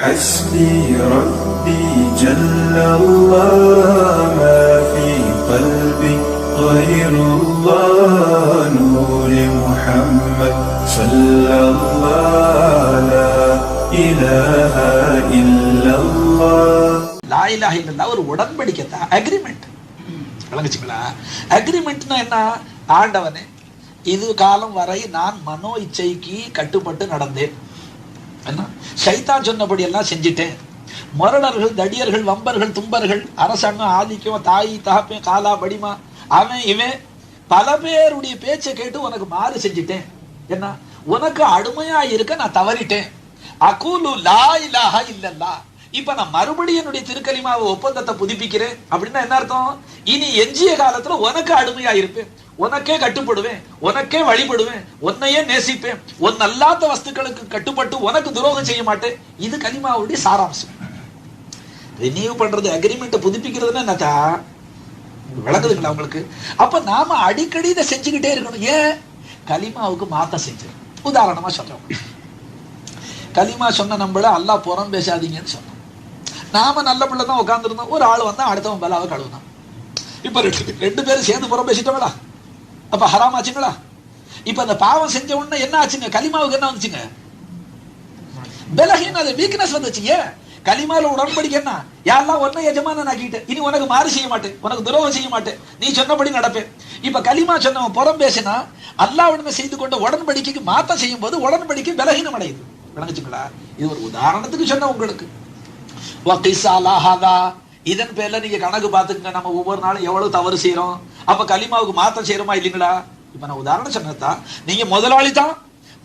حسبي ربي جل الله ما في قلبي غير الله نور محمد صلى الله لا إله إلا الله லாயிலாக இல்லைன்னா ஒரு உடன்படிக்கை தான் அக்ரிமெண்ட் விளங்குச்சுங்களா அக்ரிமெண்ட்னா என்ன ஆண்டவனே இது காலம் வரை நான் மனோ இச்சைக்கு கட்டுப்பட்டு நடந்தேன் என்ன சைத்தான் சொன்னபடி எல்லாம் செஞ்சிட்டேன் மரணர்கள் தடியர்கள் வம்பர்கள் தும்பர்கள் அரசாங்கம் ஆதிக்கம் தாய் தகப்பேன் காலா படிமா அவன் இவன் பல பேருடைய பேச்சை கேட்டு உனக்கு மாறு செஞ்சிட்டேன். என்ன? உனக்கு அடிமையா இருக்க நான் தவறிட்டேன். அகூலு லா இலாஹ இல்லல்லா. இப்ப நான் மறுபடியும் என்னுடைய திருக்கலிமாவை ஒப்பந்தத்தை புதுப்பிக்கிறேன். அப்படின்னா என்ன அர்த்தம்? இனி எஞ்சிய காலத்துல உனக்கு அடிமையா இருப்பேன். உனக்கே கட்டுப்படுவேன் உனக்கே வழிபடுவேன் உன்னையே நேசிப்பேன். உன் அல்லாத வஸ்துக்களுக்கு கட்டுப்பட்டு உனக்கு துரோகம் செய்ய மாட்டேன். இது கலிமாவுடைய சாராம்சம். ரினியூ பண்றது அக்ரிமெண்ட்டை புதுப்பிக்கிறதுனா என்னத்தா? விளங்குதுங்களா உங்களுக்கு? அப்ப நாம அடிக்கடி இதை செஞ்சுக்கிட்டே இருக்கணும். ஏன்? கலிமாவுக்கு மாத்த செஞ்சு உதாரணமா சொல்றோம் கலிமா சொன்ன நம்மள அல்லா புறம் பேசாதீங்கன்னு சொன்னோம் நாம நல்ல பிள்ளை தான் உட்காந்துருந்தோம் ஒரு ஆள் வந்தா அடுத்தவன் பலாவை கழுவுனான் இப்ப ரெண்டு ரெண்டு பேரும் சேர்ந்து புறம் பேசிட்டோம்டா. அப்ப ஹராம் ஆச்சுங்களா? இப்ப அந்த பாவம் செஞ்ச உடனே என்ன ஆச்சுங்க? கலிமாவுக்கு என்ன வந்துச்சுங்க? பலஹீன அது வீக்னஸ் வந்துச்சு ஏன்? கலிமால உடன்படிக்கை என்ன? யாரெல்லாம் ஒன்ன எஜமான ஆக்கிட்டேன் இனி உனக்கு மாறு செய்ய மாட்டேன் உனக்கு துரோகம் செய்ய மாட்டேன் நீ சொன்னபடி நடப்பேன். இப்ப கலிமா சொன்னவன் புறம் பேசினா அல்லாவுடனே செய்து கொண்ட உடன்படிக்கைக்கு மாத்தம் செய்யும் போது உடன்படிக்கை பலகீனம் அடையுது. விளங்குச்சுங்களா? இது ஒரு உதாரணத்துக்கு சொன்ன உங்களுக்கு. இதன் பேர்ல நீங்க கணக்கு பார்த்துக்கங்க. நம்ம ஒவ்வொரு நாளும் எவ்வளவு தவறு செய்யறோம் அப்ப களிமாவுக்கு மாத்தம் செய்யறோமா இல்லைங்களா? இப்ப நான் உதாரணம் சொன்னதான் நீங்க முதலாளி தான்.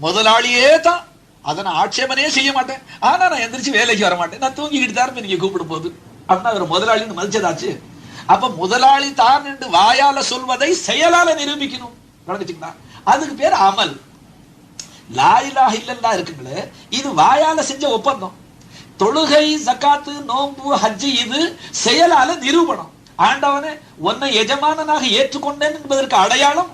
முதலாளியே தான். அதை நான் ஆட்சேபனையே செய்ய மாட்டேன். ஆனா நான் எந்திரிச்சு வேலைக்கு வர மாட்டேன். நான் தூங்கிக்கிட்டு தான் நீங்க கூப்பிடும் போது அப்படின்னா அவர் முதலாளின்னு மதிச்சதாச்சு. அப்ப முதலாளி தான் என்று வாயால சொல்வதை செயலால நிரூபிக்கணும். விளங்குச்சுங்களா அதுக்கு பேர் அமல். லாயிலாக இல்லல்லா இருக்குங்களே. இது வாயால செஞ்ச ஒப்பந்தம். தொழுகை ஜக்காத்து நோன்பு ஹஜ்ஜி இது செயலால நிரூபணம். ஆண்டவனே உன்னை எஜமானனாக ஏற்றுக்கொண்டேன் என்பதற்கு அடையாளம்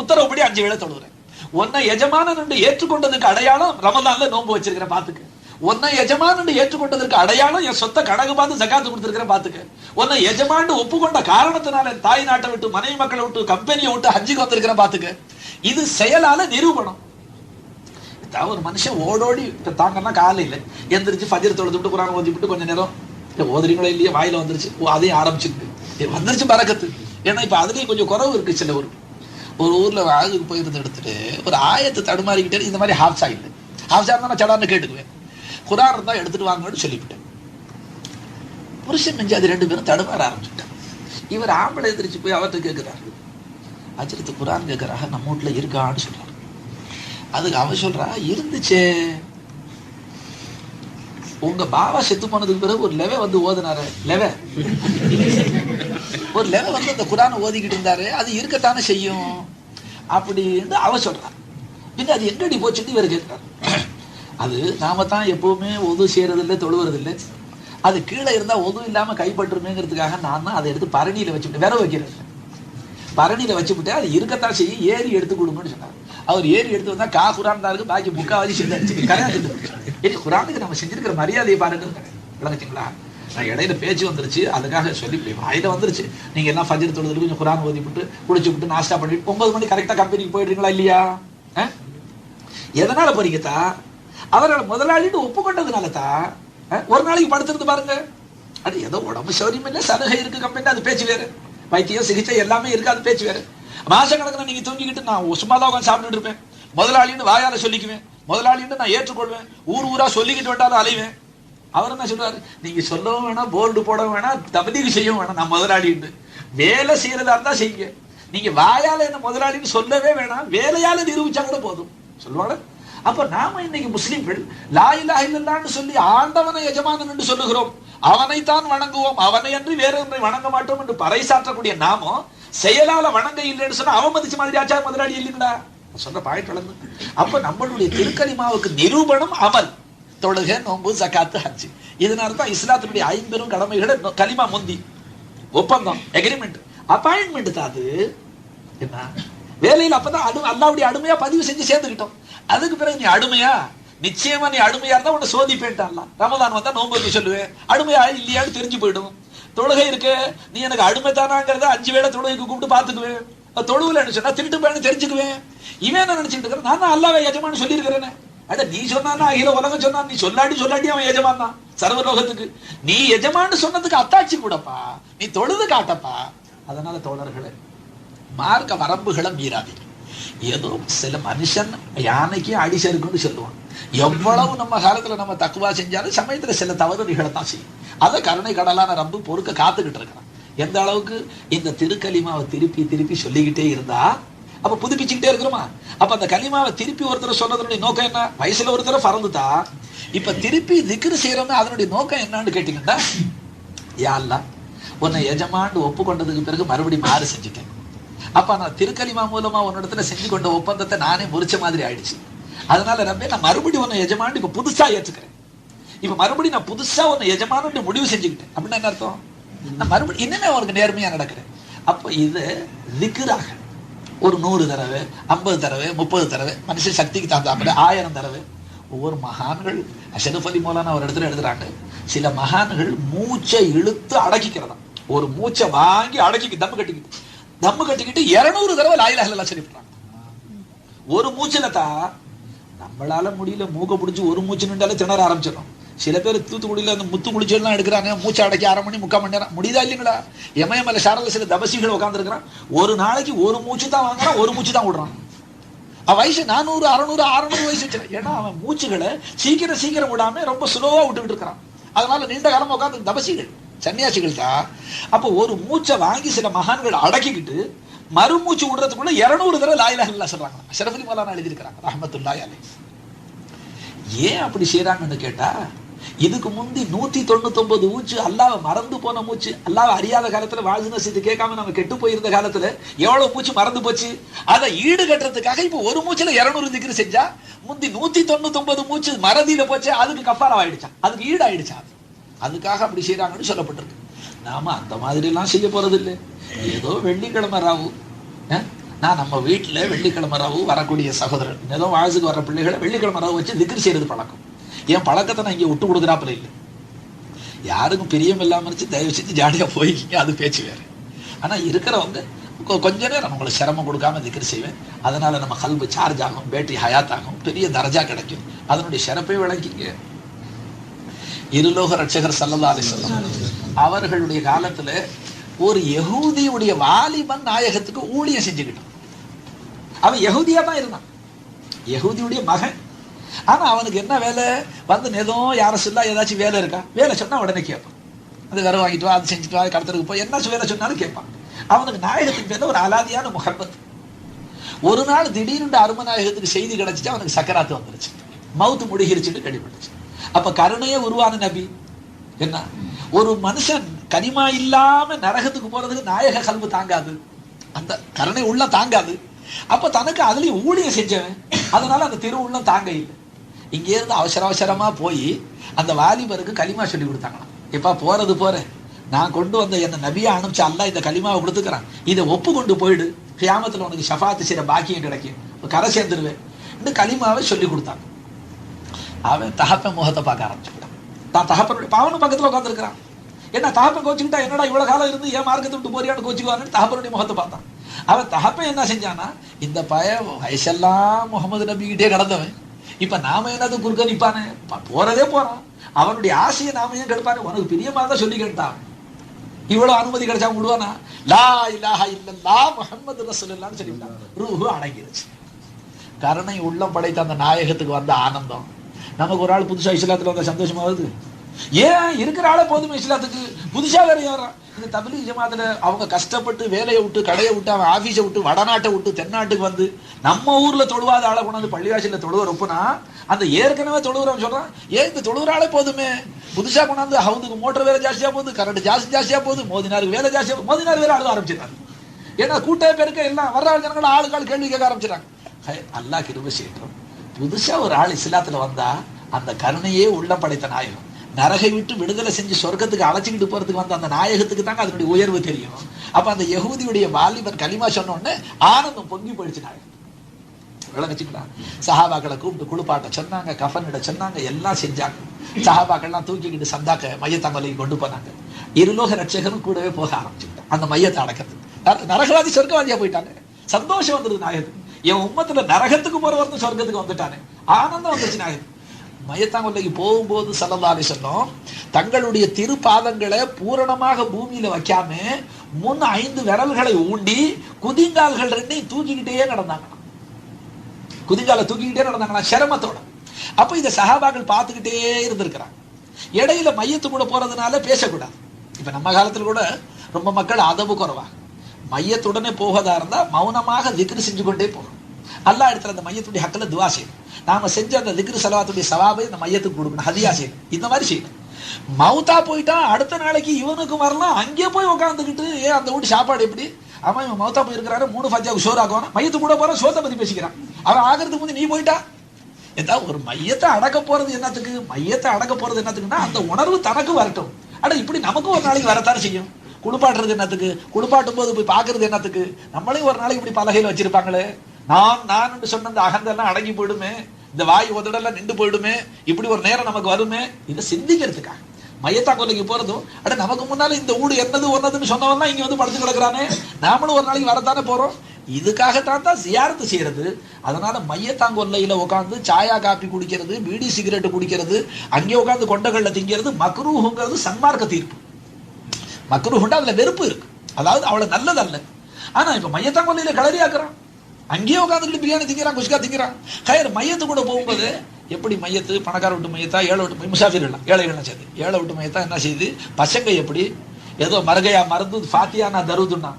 உத்தரவுப்படி அஞ்சு வேளை தொழுகிறேன். உன்னை எஜமானன் என்று ஏற்றுக்கொண்டதுக்கு அடையாளம் ரமதான்ல நோன்பு வச்சிருக்கிறேன் பாத்துக்க. உன்னை எஜமான் என்று ஏற்றுக்கொண்டதற்கு அடையாளம் என் சொத்த கணக்கு பார்த்து ஜக்காத்து கொடுத்திருக்கிறேன் பாத்துக்க. உன்னை எஜமான் ஒப்புக்கொண்ட காரணத்தினால என் தாய் நாட்டை விட்டு மனைவி மக்களை விட்டு கம்பெனியை விட்டு ஹஜ்ஜிக்கு வந்திருக்கிறேன் பாத்துக்க. இது செயலால நிரூபணம். தான் ஒரு மனுஷன் ஓடோடி இப்போ தாங்கன்னா காலையில் எந்திரிச்சு ஃபஜர் தொழுது விட்டு குரான் ஓதிவிட்டு கொஞ்சம் கொஞ்ச நேரம் இல்ல ஓதுறீங்களோ இல்லையே? வாயில வந்துருச்சு. ஓ அதையும் ஆரம்பிச்சிருக்கு. வந்துருச்சு பறக்கத்து. ஏன்னா இப்ப அதுலயும் கொஞ்சம் குறவு இருக்கு சில ஊர். ஒரு ஊர்ல ஆகுக்கு போயிருந்து எடுத்துட்டு ஒரு ஆயத்தை தடுமாறிக்கிட்டே இந்த மாதிரி ஹாஃப் இல்லை ஹாப்ஸா இருந்தா நான் சடான்னு கேட்டுக்குவேன். குரான் இருந்தா எடுத்துட்டு வாங்கன்னு சொல்லிவிட்டேன். புருஷன் மிஞ்சி அது ரெண்டு பேரும் தடுமாற ஆரம்பிச்சுட்டான். இவர் ஆம்பளை எதிரிச்சு போய் அவர்கிட்ட கேட்குறாரு அஜரத்து குரான் கேட்குறாங்க நம்ம வீட்டில் இருக்கான்னு சொல்கிறார் அதுக்கு அவன் சொல்றா இருந்துச்சே. உங்க பாபா செத்து போனதுக்கு பிறகு ஒரு லெவ வந்து ஓதுனாரு. லெவ. ஒரு லெவ வந்து அந்த குரானை ஓதிக்கிட்டு இருந்தாரு. அது இருக்கத்தானே செய்யும். அப்படின்னு அவ சொல்றான். பின்ன அது எங்கடி போச்சுன்னு இவர் கேட்கிறார். அது நாம தான் எப்பவுமே ஒது செய்யறதில்லை இல்லை அது கீழே இருந்தா ஒது இல்லாம கைப்பற்றுமேங்கிறதுக்காக நான் தான் அதை எடுத்து பரணியில வச்சுட்டு விர வைக்கிறேன். பரணியில வச்சுவிட்டு அது இருக்கத்தான் செய்யும். ஏறி எடுத்து கொடுங்கன்னு சொன்னார். அவர் ஏறி எடுத்து வந்தா கா குரான் தான் இருக்கு பாக்கி முக்காவாதி செஞ்சாச்சு கல்யாணம் குரானுக்கு நம்ம செஞ்சிருக்கிற மரியாதையை பாருங்க. விளங்குச்சிங்களா? நான் இடையில பேச்சு வந்துருச்சு. அதுக்காக சொல்லி வாயில வந்துருச்சு. நீங்க எல்லாம் ஃபஜர் தொழுது கொஞ்சம் குரான் ஓதி விட்டு குடிச்சு விட்டு நாஸ்டா பண்ணிட்டு ஒன்பது மணி கரெக்டா கம்பெனிக்கு போயிடுறீங்களா இல்லையா? ஆ? எதனால போறீங்கத்தா? அவரோட முதலாளின்னு ஒப்புக்கொண்டதுனால தா ஆ? ஒரு நாளைக்கு படுத்துருந்து பாருங்க. அது ஏதோ உடம்பு சௌரியம் இல்லை சலுகை இருக்கு கம்பெனி அது பேச்சு வேறு. வைத்தியம் சிகிச்சை எல்லாமே இருக்கு அது பேச்சு வேறு. மாசக்கணக்கில் நீங்க தூங்கிக்கிட்டு நான் சும்மா தான் உட்காந்து சாப்பிட்டுட்டு இருப்பேன். முதலாளின்னு வாயால சொல்லிக்குவேன். முதலாளின்னு நான் ஏற்றுக்கொள்வேன். ஊர் ஊரா சொல்லிக்கிட்டு விட்டாலும் அலைவேன். அவர் என்ன சொல்றாரு? நீங்க சொல்லவும் வேணாம் போல்டு போடவும் வேணாம் தபதீகு செய்யவும் வேணாம். நான் முதலாளின்னு. வேலை செய்யறதா இருந்தா செய்யுங்க. நீங்க வாயால என்ன முதலாளின்னு சொல்லவே வேணாம். வேலையால நிரூபிச்சா கூட போதும். சொல்லுவாங்க அப்ப நாம இன்னைக்கு முஸ்லிம்கள் லா இலாஹ இல்லல்லான்னு சொல்லி ஆண்டவனை எஜமானன் என்று சொல்லுகிறோம். அவனைத்தான் வணங்குவோம். அவனை அன்றி வேற ஒன்றை வணங்க மாட்டோம் என்று பறைசாற்றக்கூடிய நாமம் செயலால வணங்க இல்லைன்னு சொன்னா அவமதிச்ச மாதிரி ஆச்சா முதலாளி இல்லைங்களா? சொன்ன சொல்ற பாயிண்ட் வளர்ந்து. அப்ப நம்மளுடைய திருக்கலிமாவுக்கு நிரூபணம் அமல் தொழுகை நோம்பு சக்காத்து ஹஜ் இதனால தான் இஸ்லாத்தினுடைய ஐம்பெரும் கடமைகளை கலிமா முந்தி. ஒப்பந்தம் எக்ரிமெண்ட் அப்பாயின்மெண்ட் தான் அது. என்ன? வேலையில் அப்பதான் அடு அல்லாவுடைய அடுமையா பதிவு செஞ்சு சேர்ந்துக்கிட்டோம். அதுக்கு பிறகு நீ அடுமையா? நிச்சயமா நீ அடுமையா இருந்தா உன்னை சோதிப்பேன்ட்டான்லாம் ரமதான் வந்தா நோன்பு சொல்லுவேன். அடுமையா இல்லையான்னு தெரிஞ்சு போயிடும். தொழுகை இருக்கு. நீ எனக்கு அடிமை தானாங்கிறத அஞ்சு வேளை தொழுகைக்கு கூப்பிட்டு பாத்துக்குவேன் தொழுவில் சொன்னா திருட்டு போயன்னு தெரிஞ்சுக்குவேன். இவன் என்ன நினைச்சிட்டு இருக்கிறேன் நான் தான் அல்லாவே எஜமான்னு சொல்லியிருக்கிறேனே. அட நீ சொன்னா அகில உலகம் சொன்னா நீ சொல்லாடி சொல்லாடி அவன் எஜமான் தான். சர்வலோகத்துக்கு. நீ எஜமான்னு சொன்னதுக்கு அத்தாட்சி கூடப்பா. நீ தொழுது காட்டப்பா. அதனால தோழர்களே மார்க்க வரம்புகளை மீறாதீங்க. ஏதோ சில மனுஷன் யானைக்கு அடிசருக்குன்னு சொல்லுவான். எவ்வளவு நம்ம காலத்துல நம்ம தக்குவா செஞ்சாலும் சமயத்துல சில தவறு நிகழத்தான் செய்யும். அதை கருணை கடலான ரப்பு பொறுக்க காத்துக்கிட்டு இருக்கிறான். எந்த அளவுக்கு? இந்த திருக்கலிமாவை திருப்பி திருப்பி சொல்லிக்கிட்டே இருந்தா அப்ப புதுப்பிச்சுக்கிட்டே இருக்கிறோமா? அப்ப அந்த கலிமாவை திருப்பி ஒருத்தர் சொன்னதனுடைய நோக்கம் என்ன? வயசுல ஒருத்தர் பறந்துட்டா. இப்ப திருப்பி திக்ரு செய்யறோமே அதனுடைய நோக்கம் என்னன்னு கேட்டீங்கன்னா யாழ்லா உன்னை எஜமாண்டு ஒப்புக்கொண்டதுக்கு பிறகு மறுபடியும் மாறு செஞ்சுட்டேன். அப்ப நான் திருக்கலிமா மூலமா உன்னிடத்துல செஞ்சு கொண்ட ஒப்பந்தத்தை நானே முறிச்ச மாதிரி ஆயிடுச்சு. அதனால ரப்பே நான் மறுபடியும் உன்னை எஜமாண்டு இப்ப புதுசா ஏற்றுக்கிறேன். இப்ப மறுபடியும் நான் புதுசா ஒன்று எஜமானு முடிவு செஞ்சுக்கிட்டேன். அப்படின்னா என்ன அர்த்தம்? நான் மறுபடியும் இன்னுமே உனக்கு நேர்மையா நடக்கிறேன் அப்போ இது திக்ராக. ஒரு நூறு தடவை ஐம்பது தடவை முப்பது தடவை மனுஷன் சக்திக்கு தகுந்தாப்புல ஆயிரம் தடவை. ஒவ்வொரு மகான்கள் அஷரஃப் அலி மௌலானா ஒரு இடத்துல எழுதுறாங்க சில மகான்கள் மூச்சை இழுத்து அடக்கிக்கிறதாம். ஒரு மூச்சை வாங்கி அடக்கிக்கு தம்மு கட்டிக்கிட்டு. தம்மு கட்டிக்கிட்டு இருநூறு தடவை லாயிலா இல்லா சொல்லிவிடுறாங்க ஒரு மூச்சுல தான் நம்மளால முடியல மூக்க பிடிச்சி ஒரு மூச்சு நின்றாலே திணற ஆரம்பிச்சிடும் சில பேர் தூத்துக்குடியில அந்த முத்து குளிச்செல்லாம் எடுக்கிறாங்க மூச்சு அடக்கி அரை மணி முக்கால் மணி நேரம். முடியுதா இல்லைங்களா? எமயமல சாரல சில தபசிகள் உட்காந்துருக்கிறான் ஒரு நாளைக்கு ஒரு மூச்சு தான் வாங்குறான் ஒரு மூச்சு தான் விடுறான். அவன் வயசு நானூறு அறநூறு அறநூறு வயசு வச்சு ஏன்னா அவன் மூச்சுகளை சீக்கிரம் சீக்கிரம் விடாம ரொம்ப ஸ்லோவா விட்டுக்கிட்டு இருக்கிறான். அதனால நீண்ட காலமா உட்காந்து தபசிகள் சன்னியாசிகள் தான். அப்போ ஒரு மூச்சை வாங்கி சில மகான்கள் அடக்கிக்கிட்டு மறுமூச்சு விடுறதுக்குள்ள இருநூறு தடவை லாயிலாக இல்லா சொல்றாங்க. ஷரஃபலி மௌலானா எழுதியிருக்கிறாங்க ரஹமத்துல்லாஹி அலைஹி. ஏன் அப்படி செய்யறாங்கன்னு கேட்டா இதுக்கு முந்தி நூத்தி தொண்ணூத்தொன்பது மூச்சு அல்லாவை மறந்து போன மூச்சு. அல்லாவை அறியாத காலத்துல வாழ்ந்து இது கேட்காம நம்ம கெட்டு போயிருந்த காலத்துல எவ்வளவு மூச்சு மறந்து போச்சு? அதை ஈடு கட்டுறதுக்காக இப்ப ஒரு மூச்சுல இருநூறு திக்ரு செஞ்சா முந்தி நூத்தி தொண்ணூத்தி ஒன்பது மூச்சு மறதியில போச்சு அதுக்கு கஃபாரம் ஆயிடுச்சா? அதுக்கு ஈடு ஆயிடுச்சா அதுக்காக அப்படி செய்யறாங்கன்னு சொல்லப்பட்டிருக்கு. நாம அந்த மாதிரி எல்லாம் செய்ய போறது இல்லை ஏதோ வெள்ளிக்கிழமை ராவு. நான் நம்ம வீட்டுல வெள்ளிக்கிழமை ராவு வரக்கூடிய சகோதரன் ஏதோ வாழ்த்துக்கு வர பிள்ளைகளை வெள்ளிக்கிழமை ராவு வச்சு திக்ரி செய்யறது பழக்கம். என் பழக்கத்தை நான் இங்க விட்டு கொடுக்குறாப்புல இல்லை. யாருக்கும் பிரியம் இல்லாமல் இருந்துச்சு தயவு செஞ்சு ஜாலியா போய்க்கிங்க அது பேச்சு வேற. ஆனா இருக்கிறவங்க கொஞ்ச நேரம் உங்களுக்கு சிரமம் கொடுக்காம திக்கர் செய்வேன். அதனால நம்ம கல்பு சார்ஜ் ஆகும் பேட்டரி ஹயாத் ஆகும் பெரிய தரஜா கிடைக்கும். அதனுடைய சிறப்பை விளங்கிங்க. இருலோக ரட்சகர் சல்லல்லா அலிசல்லாம் அவர்களுடைய காலத்துல ஒரு யகூதியுடைய வாலிபன் நாயகத்துக்கு ஊழியம் செஞ்சுக்கிட்டான். அவன் யகுதியா தான் இருந்தான். யகுதியுடைய மகன் ஆனா அவனுக்கு என்ன வேலை? வந்து ஏதோ யாரும் சொல்லா ஏதாச்சும் வேலை இருக்கா? வேலை சொன்னா உடனே கேட்பான். அது வேற வாங்கிட்டு வா அது செஞ்சுட்டு வா கடத்தலுக்கு போய் என்ன வேலை சொன்னாலும் கேட்பான். அவனுக்கு நாயகத்தின் பேர்ல ஒரு அலாதியான முகப்பத் ஒரு நாள் திடீர்னு அருமநாயகத்துக்கு செய்தி கிடைச்சிட்டு அவனுக்கு சக்கராத்து வந்துருச்சு. மவுத்து முடிகிருச்சுன்னு கேள்விப்பட்டுச்சு. அப்ப கருணையே உருவான நபி. என்ன? ஒரு மனுஷன் கனிமா இல்லாம நரகத்துக்கு போறதுக்கு நாயக கல்வி தாங்காது. அந்த கருணை உள்ள தாங்காது. அப்ப தனக்கு அதுலயும் ஊழியம் செஞ்சவன். அதனால அந்த திரு தாங்க இல்லை. இங்க இருந்து அவசர அவசரமா போய் அந்த வாலிபருக்கு களிமா சொல்லி கொடுத்தாங்களாம். எப்பா போறது போற. நான் கொண்டு வந்த என்ன நபியா அனுப்பிச்சு அல்லா இந்த களிமாவை கொடுத்துக்கிறான். இதை ஒப்பு கொண்டு போயிடு. கியாமத்தில் உனக்கு ஷஃபாத்து செய்யற பாக்கியம் கிடைக்கும். கரை சேர்ந்துருவேன். இந்த களிமாவை சொல்லி கொடுத்தாங்க அவன் தகப்பன் முகத்தை பார்க்க ஆரம்பிச்சுட்டான். தான் தகப்பனுடைய பாவனும் பக்கத்துல உட்காந்துருக்கிறான் என்ன தகப்பன் கோச்சுக்கிட்டா என்னடா இவ்வளோ காலம் இருந்து ஏன் மார்க்கத்தை விட்டு போறியான்னு கோச்சுக்குவான்னு தகப்பனுடைய முகத்தை பார்த்தான். அவன் தகப்பன் என்ன செஞ்சானா இந்த பய வயசெல்லாம் முகமது நபிக்கிட்டே கடந்தவன். இப்ப நாம என்னது குறுக்க நிப்பானே? போறதே போறான். அவனுடைய ஆசையை நாம ஏன் கெடுப்பானே உனக்கு பிரியமா தான் சொல்லி கேட்டான் இவ்வளவு அனுமதி கிடைச்சா விடுவானா? லா இலாஹா இல்லல்லா முஹம்மது ரசூலுல்லாஹ்னு சொல்லிவிட்டான். ரூஹு அடங்கிருச்சு. கருணை உள்ளம் படைத்த அந்த நாயகத்துக்கு வந்த ஆனந்தம். நமக்கு ஒரு ஆள் புதுசா இஸ்லாத்துல வந்த சந்தோஷமா வருது ஏன் இருக்கிற ஆளே போதுமே இஸ்லாத்துக்கு? புதுசா வேற ஏறான் இந்த தமிழ் ஜமாத்துல அவங்க கஷ்டப்பட்டு வேலையை விட்டு கடையை விட்டு அவன் ஆபீஸை விட்டு வடநாட்டை விட்டு தென்னாட்டுக்கு வந்து நம்ம ஊர்ல தொழுவாத ஆளை கொண்டாந்து பள்ளிவாசல்ல தொழுவர் ஒப்புனா அந்த ஏற்கனவே தொழுவுறவன் சொல்றான் ஏன் இந்த தொழுவுற போதுமே. புதுசா கொண்டாந்து அவனுக்கு மோட்டர் வேலை ஜாஸ்தியா போகுது கரண்ட் ஜாஸ்தி ஜாஸ்தியா போகுது மோதினாருக்கு வேலை ஜாஸ்தியா போகுது. மோதினார் வேலை அழுக ஆரம்பிச்சிட்டாங்க ஏன்னா கூட்ட பேருக்கு எல்லாம் வர்ற ஜனங்கள் ஆளுக்காள் கேள்வி கேட்க ஆரம்பிச்சிட்டாங்க ஹை, அல்லாஹ் செய்யட்டும். புதுசா ஒரு ஆள் இஸ்லாத்துல வந்தா அந்த கருணையே உள்ள படைத்த நாயகம். நரகை விட்டு விடுதலை செஞ்சு சொர்க்கத்துக்கு அழைச்சிக்கிட்டு போறதுக்கு வந்த அந்த நாயகத்துக்கு தாங்க அதனுடைய உயர்வு தெரியும். அப்ப அந்த யகுதியுடைய வாலிபர் களிமா சொன்ன உடனே ஆனந்தம் பொங்கி போயிடுச்சு நாயகம் விளங்குச்சுங்களா? சஹாபாக்களை கூப்பிட்டு குளிப்பாட்ட சொன்னாங்க கஃபனிட சொன்னாங்க எல்லாம் செஞ்சாங்க. சஹாபாக்கள்லாம் தூக்கிக்கிட்டு சந்தாக்க மையத்தாங்கலையும் கொண்டு போனாங்க. இருலோக ரட்சகரும் கூடவே போக ஆரம்பிச்சுட்டாங்க அந்த மையத்தை அடக்கிறது. நரகவாதி சொர்க்கவாதியா போயிட்டாங்க சந்தோஷம் வந்துருது நாயகத்துக்கு. என் உம்மத்துல நரகத்துக்கு போறவர்னு சொர்க்கத்துக்கு வந்துட்டானே. ஆனந்தம் வந்துச்சு நாயகத்துக்கு. மையத்தாங்கொல்லைக்கு போகும்போது சல்லல்லாஹு சொன்னோம் தங்களுடைய திருப்பாதங்களை பூரணமாக பூமியில வைக்காம முன் ஐந்து விரல்களை ஊண்டி குதிங்கால்கள் ரெண்டையும் தூக்கிக்கிட்டே நடந்தாங்க. குதிங்கால தூக்கிக்கிட்டே நடந்தாங்களா சிரமத்தோட. அப்ப இதை சகாபாக்கள் பார்த்துக்கிட்டே இருந்திருக்கிறாங்க. இடையில மையத்து கூட போறதுனால பேசக்கூடாது. இப்ப நம்ம காலத்துல கூட ரொம்ப மக்கள் அதவு குறவா மையத்துடனே போவதா இருந்தா மௌனமாக விக்ரி செஞ்சு கொண்டே போகணும். அல்லாஹ் இடத்துல அந்த மையத்துடைய ஹக்கில் துவா செய்யணும். நாம செஞ்ச அந்த திக்ரு சலவாத்துடைய சவாபை இந்த மையத்துக்கு கொடுக்கணும். ஹதியா செய்யணும். இந்த மாதிரி செய்யணும். மவுத்தா போயிட்டா அடுத்த நாளைக்கு இவனுக்கு வரலாம். அங்கே போய் உட்காந்துக்கிட்டு ஏன் அந்த வீட்டு சாப்பாடு எப்படி? அவன் இவன் மவுத்தா போயிருக்கிறாரு மூணு ஃபத்தியாவுக்கு சோறு ஆக்குவான் மையத்து கூட போறான் சோத்தை பத்தி பேசிக்கிறான். அவன் ஆகிறதுக்கு முந்தி நீ போயிட்டா? ஏதாவது ஒரு மையத்தை அடக்க போறது என்னத்துக்கு? மையத்தை அடக்க போறது என்னத்துக்குன்னா அந்த உணர்வு தனக்கு வரட்டும். அட இப்படி நமக்கும் ஒரு நாளைக்கு வரத்தானே செய்யும்? குளிப்பாட்டுறது என்னத்துக்கு? குளிப்பாட்டும் போது போய் பார்க்கறது என்னத்துக்கு? நம்மளையும் ஒரு நாளைக்கு இப்படி பலகையில் வச்சிருப்பாங்களே. நான் நான் சொன்ன அந்த அகந்தெல்லாம் அடங்கி போயிடுமே. இந்த வாய் உதடெல்லாம் நின்று போயிடுமே. இப்படி ஒரு நேரம் நமக்கு வருமே. இதை சிந்திக்கிறதுக்காக. மையத்தா கொலைக்கு போறதும் அட நமக்கு முன்னால இந்த ஊடு என்னது ஒன்னதுன்னு சொன்னவன் இங்க வந்து படுத்து கிடக்குறானே. நாமளும் ஒரு நாளைக்கு வரத்தானே போறோம். இதுக்காகத்தான் தான் சியாரத்து செய்யறது. அதனால மையத்தாங்கொல்லையில உட்காந்து சாயா காப்பி குடிக்கிறது பீடி சிகரெட் குடிக்கிறது அங்கே உட்காந்து கொண்டகள்ல திங்கிறது மக்ரூஹுங்கிறது சன்மார்க்க தீர்ப்பு. மக்ரூஹுண்டா அதுல வெறுப்பு இருக்கு. அதாவது அவ்வளவு நல்லதல்ல. ஆனா இப்ப மையத்தாங்கொல்லையில களரி ஆக்குறான் அங்கேயே உட்காந்துக்கிட்டு பிரியாணி திங்கிறான் குஷ்கா திங்கிறான். கயிறு மையத்து கூட போகும்போது எப்படி மையத்து? பணக்கார விட்டு மையத்தா? ஏழை விட்டு மை- முசாஃபிர்கள்லாம் ஏழைகள்லாம் செய்யுது ஏழை விட்டு மையத்தா என்ன செய்யுது பசங்க எப்படி? ஏதோ மரகையா மருந்து ஃபாத்தியா நான் தருதுன்னா.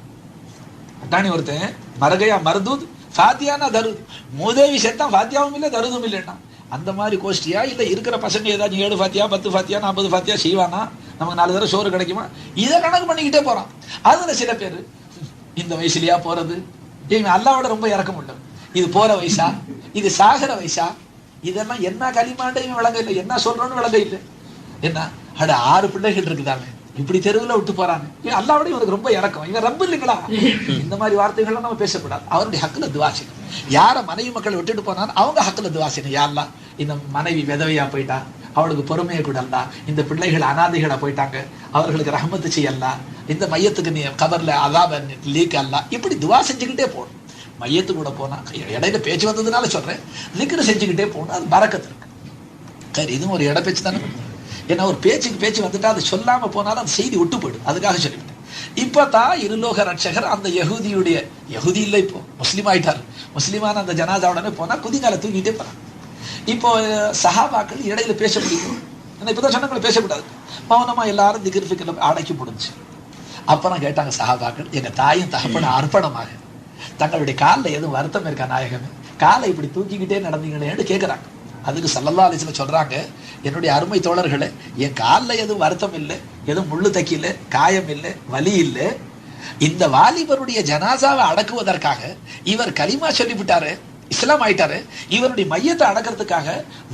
அட்டாணி ஒருத்தன்? மரகையா மருதூத் ஃபாத்தியானா தருது. மூதேவி செத்தான் ஃபாத்தியாவும் இல்லை தருதும் இல்லைன்னா. அந்த மாதிரி கோஷ்டியா? இல்லை இருக்கிற பசங்க ஏதாச்சும் ஏழு ஃபாத்தியா பத்து ஃபாத்தியா நாற்பது ஃபாத்தியா செய்வானா? நமக்கு நாலு தடவை சோறு கிடைக்குமா? இதை கணக்கு பண்ணிக்கிட்டே போகிறான் அதில் சில பேர் இந்த வயசுலயா போறது? இவன் அல்லாவோட ரொம்ப இறக்கம் உண்டு. இது போற வயசா? இது சாகிற வயசா? இதெல்லாம் என்ன களிமாண்ட இவன் விளங்க இல்லை? என்ன சொல்றோன்னு விளங்க இல்லை. என்ன? அட ஆறு பிள்ளைகள் இருக்குதாங்க இப்படி தெருவுல விட்டு போறாங்க இவன் அல்லாவோட இவனுக்கு ரொம்ப இறக்கம். இவன் ரொம்ப இல்லைங்களா? இந்த மாதிரி வார்த்தைகள்லாம் நம்ம பேசக்கூடாது. அவருடைய ஹக்கில் துவா யார மனைவி மக்கள் விட்டுட்டு போனாலும் அவங்க ஹக்கில் துவா யாரெல்லாம் இந்த மனைவி விதவையா போயிட்டா? அவளுக்கு பொறுமையை கொடுல்லா இந்த பிள்ளைகள் அனாதைகளை போயிட்டாங்க. அவர்களுக்கு ரஹமத்து செய்யல்லா. இந்த மையத்துக்கு நீ கவர்ல அதாப லீக் அல்லா இப்படி துவா செஞ்சுக்கிட்டே போகணும். மையத்து கூட போனா இடையில பேச்சு வந்ததுனால சொல்றேன். லிக்கர் செஞ்சுக்கிட்டே போகணும் அது பறக்கத்து இருக்கு. சரி இதுவும் ஒரு இட பேச்சு தானே? ஏன்னா ஒரு பேச்சுக்கு பேச்சு வந்துட்டா அது சொல்லாம போனாலும் அந்த செய்தி விட்டு போயிடும். அதுக்காக சொல்லிவிட்டேன். இப்போ தான் இருலோக ரட்சகர் அந்த யகுதியுடைய யகுதி இல்லை இப்போ முஸ்லீம் ஆயிட்டார். முஸ்லீமான அந்த ஜனாதாவுடனே போனா குதிங்கால தூங்கிட்டே போறான். இப்போ சஹாபாக்கள் இடையில பேச முடியும் ஏன்னா இப்பதான் சொன்னாங்களே பேசக்கூடாது. மௌனமா எல்லாரும் திகிர் ஃபிக்கில் அடக்கி முடிஞ்சு அப்புறம் கேட்டாங்க சஹாபாக்கள் எங்க தாயும் தகப்பன அர்ப்பணமாக. தங்களுடைய காலில் எதுவும் வருத்தம் இருக்கா நாயகமே? காலை இப்படி தூக்கிக்கிட்டே நடந்தீங்களேன்னு கேட்குறாங்க அதுக்கு சல்லல்லா அலிஸ்ல சொல்றாங்க என்னுடைய அருமை தோழர்களே என் காலில் எதுவும் வருத்தம் இல்லை எதுவும் முள்ளு தைக்கல காயம் இல்லை வலி இல்லை. இந்த வாலிபருடைய ஜனாசாவை அடக்குவதற்காக இவர் கலிமா சொல்லிவிட்டாரு. இஸ்லாம் ஆயிட்டாரு இவருடைய மையத்தை அடக்கிறதுக்காக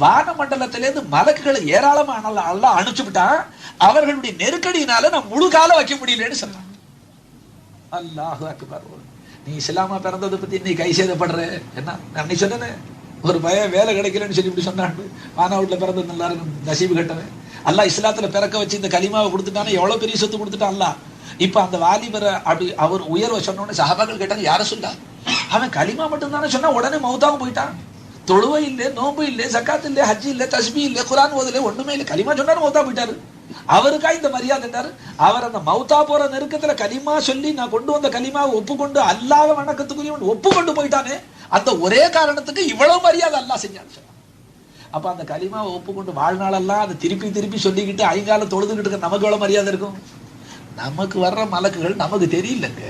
வானமண்டலத்திலேருந்து மலக்குகளை ஏராளமான அல்லா அனுப்பிச்சு விட்டான். அவர்களுடைய நெருக்கடியினால நான் முழு காலம் வைக்க முடியலன்னு சொன்னான் அல்லாஹு அக்பர். நீ இஸ்லாமா பிறந்ததை பத்தி நீ கை சேதப்படுற. என்ன? நான் நீ ஒரு பயம் வேலை கிடைக்கலன்னு சொல்லி இப்படி சொன்னான். வானாவுட்ல பிறந்தது நல்லா இருக்கும். நசீபு கட்டவன். அல்லாஹ் இஸ்லாத்துல பிறக்க வச்சு இந்த கலிமாவை கொடுத்துட்டானே எவ்வளவு பெரிய சொத்து கொடுத்துட்டான் அல்லா இப்ப அந்த வாலிபரை அப்படி அவர் உயர்வை சொன்ன உடனே சஹாபாக்கள் கேட்டாங்க யாரை சொல்லா அவன் கலிமா மட்டும் தானே சொன்னா உடனே மௌத்தாவும் போயிட்டான். தொழுவை இல்லை நோம்பு இல்லை சக்காத்து இல்லை ஹஜ்ஜி இல்லை தஸ்பி இல்லை குரான் ஓதல ஒண்ணுமே இல்லை. களிமா சொன்னாரு மௌத்தா போயிட்டாரு. அவருக்கா இந்த மரியாதைட்டாரு அவர் அந்த மௌத்தா போற நெருக்கத்துல கலிமா சொல்லி நான் கொண்டு வந்த கலிமாவை ஒப்புக்கொண்டு அல்லாத வணக்கத்துக்குரிய ஒப்புக்கொண்டு போயிட்டானே அந்த ஒரே காரணத்துக்கு இவ்வளவு மரியாதை அல்லாஹ் செஞ்சான்னு சொன்னான். அப்ப அந்த கலிமாவை ஒப்புக்கொண்டு வாழ்நாளெல்லாம் அதை திருப்பி திருப்பி சொல்லிக்கிட்டு ஐங்கால தொழுதுகிட்டு இருக்க நமக்கு எவ்வளவு மரியாதை இருக்கும்? நமக்கு வர்ற மலக்குகள் நமக்கு தெரியலங்க.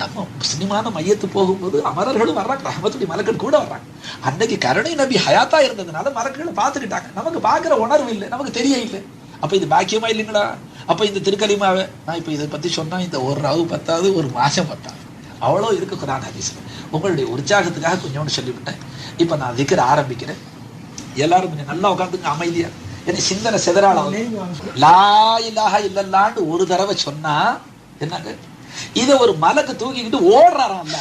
நம்ம சினிமான மையத்து போகும்போது அமரர்களும் வர்றாங்க ரஹமத்துடைய மலக்கள் கூட வர்றாங்க. அன்னைக்கு கருணை நபி ஹயாத்தா இருந்ததுனால மலக்குகளை பார்த்துக்கிட்டாங்க. நமக்கு பார்க்குற உணர்வு இல்லை நமக்கு தெரிய இல்லை. அப்போ இது பாக்கியமா இல்லைங்களா? அப்போ இந்த திருக்கலிமாவை நான் இப்போ இதை பற்றி சொன்னால் இந்த ஒரு ரவு பத்தாவது ஒரு மாதம் பத்தாவது. அவ்வளோ இருக்கு குரான் ஹதீஸ். உங்களுடைய உற்சாகத்துக்காக கொஞ்சோண்டு சொல்லிவிட்டேன். இப்போ நான் திக்கிற ஆரம்பிக்கிறேன். எல்லாரும் கொஞ்சம் நல்லா உட்காந்துங்க அமைதியாக என்ன சிந்தனை செதறாள லா இலாஹ இல்லல்லான்னு ஒரு தடவை சொன்னா என்னங்க இத ஒரு மலக்கு தூக்கிக்கிட்டு ஓடுறாராம் அல்ல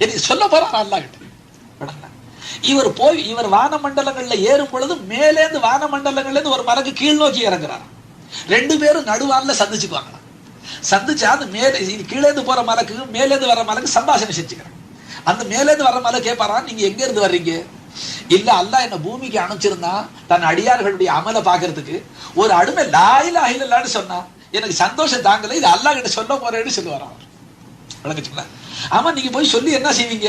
என்ன சொல்ல போறாராம் அல்லா கிட்ட? இவர் போய் இவர் வான மண்டலங்கள்ல ஏறும் பொழுது மேலேந்து வான மண்டலங்கள்ல இருந்து ஒரு மலக்கு கீழ் நோக்கி இறங்குறாரு ரெண்டு பேரும் நடுவான்ல சந்திச்சுக்குவாங்க சந்திச்சா அது மேலே இது கீழேந்து போற மலைக்கு மேலேந்து வர மலக்கு சம்பாஷணம் செஞ்சுக்கிறாங்க அந்த மேலேந்து வர்ற மலை கேட்பாரா நீங்க எங்க இருந்து வர்றீங்க? இல்ல அல்லாஹ் என்ன பூமிக்கு அனுப்பிச்சிருந்தா தன் அடியார்களுடைய அமலை பாக்குறதுக்கு ஒரு அடிமை லாயில அகிலான்னு சொன்னா எனக்கு சந்தோஷம் தாங்கல இது அல்லாஹ் கிட்ட சொல்ல போறேன்னு சொல்லுவாராம் அவர். விளங்குச்சுங்களா? ஆமா நீங்க போய் சொல்லி என்ன செய்வீங்க?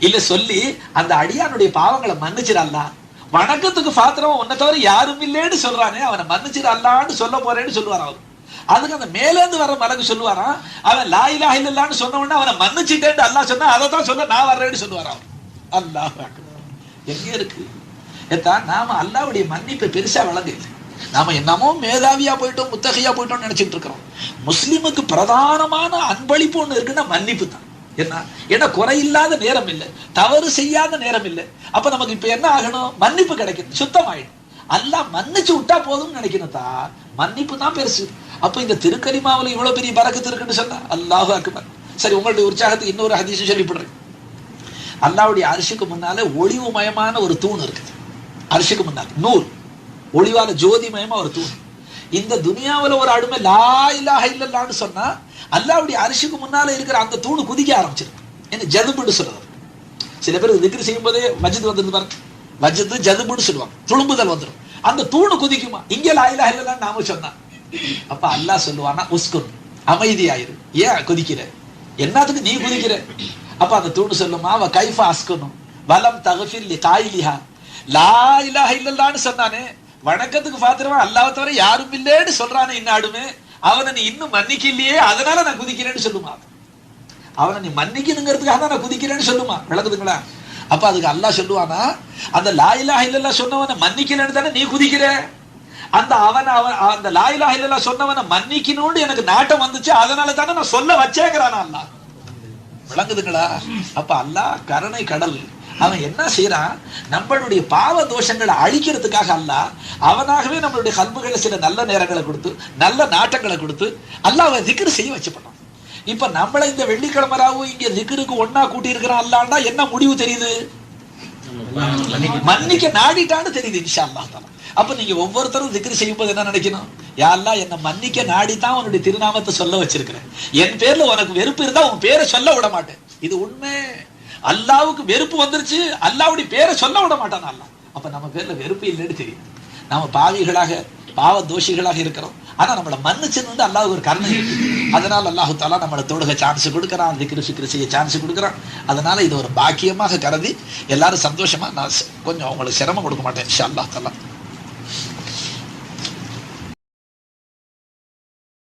இல்ல சொல்லி அந்த அடியானுடைய பாவங்களை மன்னிச்சிடலாம் வணக்கத்துக்கு பாத்திரம் உன்னை தவிர யாரும் இல்லைன்னு சொல்றானே அவனை மன்னிச்சிடலான்னு சொல்ல போறேன்னு சொல்லுவாராம் அவர். அதுக்கு அந்த மேலேந்து வர மலக்கு சொல்லுவாராம் அவன் லாயிலா இல்லைன்னு சொன்ன உடனே அவனை மன்னிச்சுட்டேன்னு அல்லா சொன்னா அதை தான் சொல்ல நான் வர்றேன்னு சொல்லுவாராம் அல்லாஹ் எங்க இருக்கு. ஏத்தா நாம அல்லாவுடைய மன்னிப்பை பெருசா வழங்கல. இல்லை நாம என்னமோ மேதாவியா போயிட்டோம் முத்தகையா போயிட்டோம்னு நினைச்சிட்டு இருக்கிறோம். முஸ்லிமுக்கு பிரதானமான அன்பளிப்பு ஒண்ணு இருக்குன்னா மன்னிப்பு தான். என்ன ஏன்னா குறையில்லாத நேரம் இல்லை தவறு செய்யாத நேரம் இல்லை. அப்ப நமக்கு இப்ப என்ன ஆகணும்? மன்னிப்பு கிடைக்கணும் சுத்தமாயிடும். அல்லாஹ் மன்னிச்சு விட்டா போதும்னு நினைக்கணும் தா மன்னிப்பு தான் பெருசு. அப்ப இந்த திருக்கலிமாவுல இவ்வளவு பெரிய பறக்கத்து இருக்குன்னு சொன்னா அல்லாஹ் அக்பர். சரி உங்களுடைய உற்சாகத்துக்கு இன்னொரு ஹதீஸ் சொல்லிவிடுறேன். அல்லாவுடைய அரிசிக்கு முன்னால ஒளிவு மயமான ஒரு தூண் இருக்குது. அரிசிக்கு முன்னால் நூல். ஒளிவால ஜோதிமயமா ஒரு தூண். இந்த துனியாவுல ஒரு அடுமை லா இல்லா இல்லல்லான்னு சொன்னா அல்லாவுடைய அரிசிக்கு முன்னால இருக்கிற அந்த தூணு குதிக்க ஆரம்பிச்சிருக்கு. என்ன ஜதுபுன்னு சொல்றது. சில பேர் திக்ரி செய்யும் போதே மஜித் வந்துருந்து பாருங்க. மஜித் ஜதுபுன்னு சொல்லுவாங்க. துளும்புதல் வந்துடும் அந்த தூணு குதிக்குமா? இங்க லா இல்லா இல்லல்லான்னு நாம சொன்னா. அப்ப அல்லாஹ் சொல்லுவானா உஸ்குன் அமைதியாயிரு. ஏன் குதிக்கிற? என்னத்துக்கு நீ குதிக்கிற? அப்ப அந்த தூணு சொல்லுமா? அவ கைஃபா அஸ்கனும் வலம் தகஃபில் காயிலிஹா லா இலாஹ இல்லல்லான்னு சொன்னானே. வணக்கத்துக்கு பாத்திரமா அல்லாஹ் தவிர யாரும் இல்லேன்னு சொல்றானே இன்னாடுமே அவனை நீ இன்னும் மன்னிக்கலையே அதனால நான் குதிக்கிறேன்னு சொல்லுமா? அவனை நீ மன்னிக்கணுங்கிறதுக்காக தான் நான் குதிக்கிறேன்னு சொல்லுமா? விளக்குதுங்களா? அப்ப அதுக்கு அல்லாஹ் சொல்லுவானா அந்த லா இலாஹ இல்லல்லா சொன்னவனை மன்னிக்கலன்னு தானே நீ குதிக்கிற? அந்த அவன் அவன் அந்த லா இல்லல்லா சொன்னவனை மன்னிக்கணும்னு எனக்கு நாட்டம் வந்துச்சு அதனால தானே நான் சொல்ல வச்சேங்கிறானா அல்லாஹ். விளங்குதுங்களா? அப்ப அல்லாஹ் கருணை கடல். அவன் என்ன செய்யறான் நம்மளுடைய பாவ தோஷங்களை அழிக்கிறதுக்காக அல்ல அவனாகவே நம்மளுடைய கல்புகளை சில நல்ல நேரங்களை கொடுத்து நல்ல நாட்டங்களை கொடுத்து அல்லாஹ் அவன் திக்ரு செய்ய வச்சு பண்ணான் இப்ப நம்மள இந்த வெள்ளிக்கிழமை ராவும் இங்க திக்ருக்கு ஒன்னா கூட்டி இருக்கிறான் அல்லாண்டா என்ன முடிவு தெரியுது? மன்னிக்க நாடிட்டான்னு தெரியுது இன்ஷா அல்லாஹ் தாலா. அப்ப நீங்க ஒவ்வொருத்தரும் திக்ரு செய்யும் போது என்ன நினைக்கணும்? யாரெல்லாம் என்னை மன்னிக்க நாடித்தான் உன்னுடைய திருநாமத்தை சொல்ல வச்சிருக்கிறேன். என் பேர்ல உனக்கு வெறுப்பு இருந்தா உன் பேரை சொல்ல விட மாட்டேன். இது உண்மை. அல்லாவுக்கு வெறுப்பு வந்துருச்சு அல்லாவுடைய பேரை சொல்ல விட மாட்டான் அல்லா அப்ப நம்ம பேர்ல வெறுப்பு இல்லைன்னு தெரியும். நாம பாவிகளாக பாவ தோஷிகளாக இருக்கிறோம். ஆனா நம்மளை மன்னிச்சது வந்து அல்லாஹ் ஒரு கருணை அதனால அல்லாஹு தாலா நம்மளை தொழுக சான்ஸ் கொடுக்குறான் திக்ரு சிக்ரு செய்ய சான்ஸ் கொடுக்குறான். அதனால இது ஒரு பாக்கியமாக கருதி எல்லாரும் சந்தோஷமா நான் கொஞ்சம் அவங்களுக்கு சிரமம் கொடுக்க மாட்டேன் இன்ஷா அல்லாஹ் தாலா